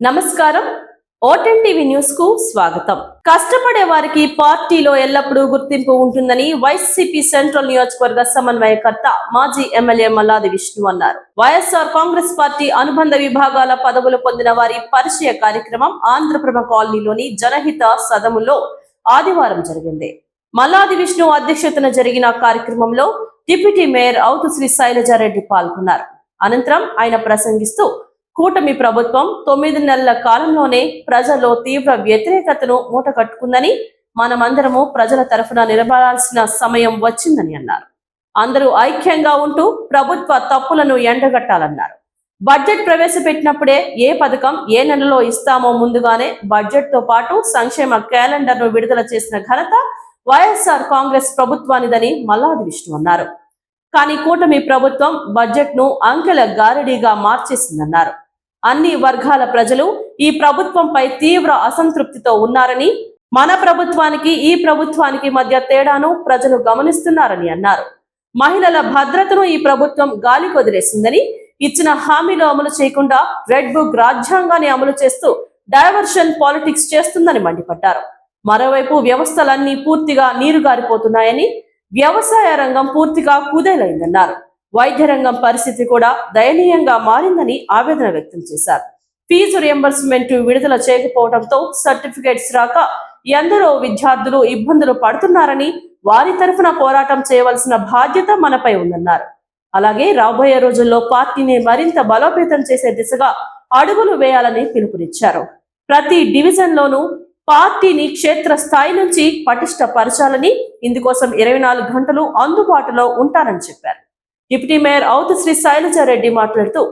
నమస్కారం. ఓటెన్ టీవీ న్యూస్కు స్వాగతం. కష్టపడే వారికి పార్టీలో ఎల్లప్పుడూ గుర్తింపు ఉంటుందని వైసీపీ సెంట్రల్ నియోజకవర్గ సమన్వయకర్త మాజీ ఎమ్మెల్యే మల్లాది విష్ణు అన్నారు. వైఎస్ఆర్ కాంగ్రెస్ పార్టీ అనుబంధ విభాగాల పదవులు పొందిన వారి పరిచయ కార్యక్రమం ఆంధ్రప్రభ కాలనీలోని జనహిత సదములో ఆదివారం జరిగింది. మల్లాది విష్ణు అధ్యక్షతన జరిగిన కార్యక్రమంలో డిప్యూటీ మేయర్ అవుతు శ్రీ శైలజారెడ్డి పాల్గొన్నారు. అనంతరం ఆయన ప్రసంగిస్తూ కూటమి ప్రభుత్వం తొమ్మిది నెలల కాలంలోనే ప్రజల్లో తీవ్ర వ్యతిరేకతను మూటకట్టుకుందని మనమందరము ప్రజల తరఫున నిలబడాల్సిన సమయం వచ్చిందని అన్నారు. అందరూ ఐక్యంగా ఉంటూ ప్రభుత్వ తప్పులను ఎండగట్టాలన్నారు. బడ్జెట్ ప్రవేశపెట్టినప్పుడే ఏ పథకం ఏ నెలలో ఇస్తామో ముందుగానే బడ్జెట్తో పాటు సంక్షేమ క్యాలెండర్ను విడుదల చేసిన ఘనత వైఎస్ఆర్ కాంగ్రెస్ ప్రభుత్వానిదని మల్లాది విష్ణు అన్నారు. కానీ కూటమి ప్రభుత్వం బడ్జెట్ను అంకెల గారడీగా మార్చేసిందన్నారు. అన్ని వర్గాల ప్రజలు ఈ ప్రభుత్వంపై తీవ్ర అసంతృప్తితో ఉన్నారని మన ప్రభుత్వానికి ఈ ప్రభుత్వానికి మధ్య తేడాను ప్రజలు గమనిస్తున్నారని అన్నారు. మహిళల భద్రతను ఈ ప్రభుత్వం గాలి వదిలేసిందని ఇచ్చిన హామీలు అమలు చేయకుండా రెడ్ బుక్ రాజ్యాంగాన్ని అమలు చేస్తూ డైవర్షన్ పాలిటిక్స్ చేస్తుందని మండిపడ్డారు. మరోవైపు వ్యవస్థలన్నీ పూర్తిగా నీరుగారిపోతున్నాయని వ్యవసాయ రంగం పూర్తిగా కుదేలైందన్నారు. వైద్య రంగం పరిస్థితి కూడా దయనీయంగా మారిందని ఆవేదన వ్యక్తం చేశారు. ఫీజు రియంబర్స్మెంట్ విడుదల చేయకపోవడంతో సర్టిఫికేట్స్ రాక ఎందరో విద్యార్థులు ఇబ్బందులు పడుతున్నారని వారి తరఫున పోరాటం చేయవలసిన బాధ్యత మనపై ఉందన్నారు. అలాగే రాబోయే రోజుల్లో పార్టీని మరింత బలోపేతం చేసే దిశగా అడుగులు వేయాలని పిలుపునిచ్చారు. ప్రతి డివిజన్ లోనూ పార్టీని క్షేత్ర స్థాయి నుంచి పటిష్టపరచాలని ఇందుకోసం ఇరవై నాలుగు గంటలు అందుబాటులో ఉంటారని చెప్పారు. డిప్యూటీ మేయర్ అవుతు శ్రీ శైలజారెడ్డి మాట్లాడుతూ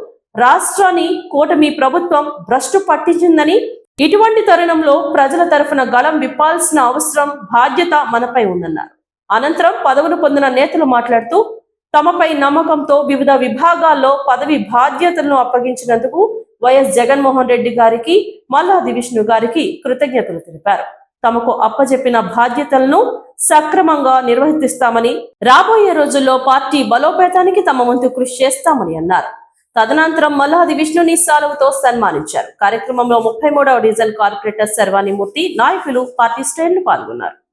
రాష్ట్రాన్ని కూటమి ప్రభుత్వం భ్రష్టు పట్టించిందని ఇటువంటి తరుణంలో ప్రజల తరఫున గళం విప్పాల్సిన అవసరం బాధ్యత మనపై ఉందన్నారు. అనంతరం పదవులు పొందిన నేతలు మాట్లాడుతూ తమపై నమ్మకంతో వివిధ విభాగాల్లో పదవి బాధ్యతలను అప్పగించినందుకు వైఎస్ జగన్మోహన్ రెడ్డి గారికి మల్లాది విష్ణు గారికి కృతజ్ఞతలు తెలిపారు. తమకు అప్పజెప్పిన బాధ్యతలను సక్రమంగా నిర్వహిస్తామని రాబోయే రోజుల్లో పార్టీ బలోపేతానికి తమ వంతు కృషి చేస్తామని అన్నారు. తదనంతరం మల్లాది విష్ణుని సాలువతో సన్మానించారు. కార్యక్రమంలో ముప్పై మూడవ డివిజన్ కార్పొరేటర్ సర్వాణిమూర్తి నాయకులు పార్టీ శ్రేణులు పాల్గొన్నారు.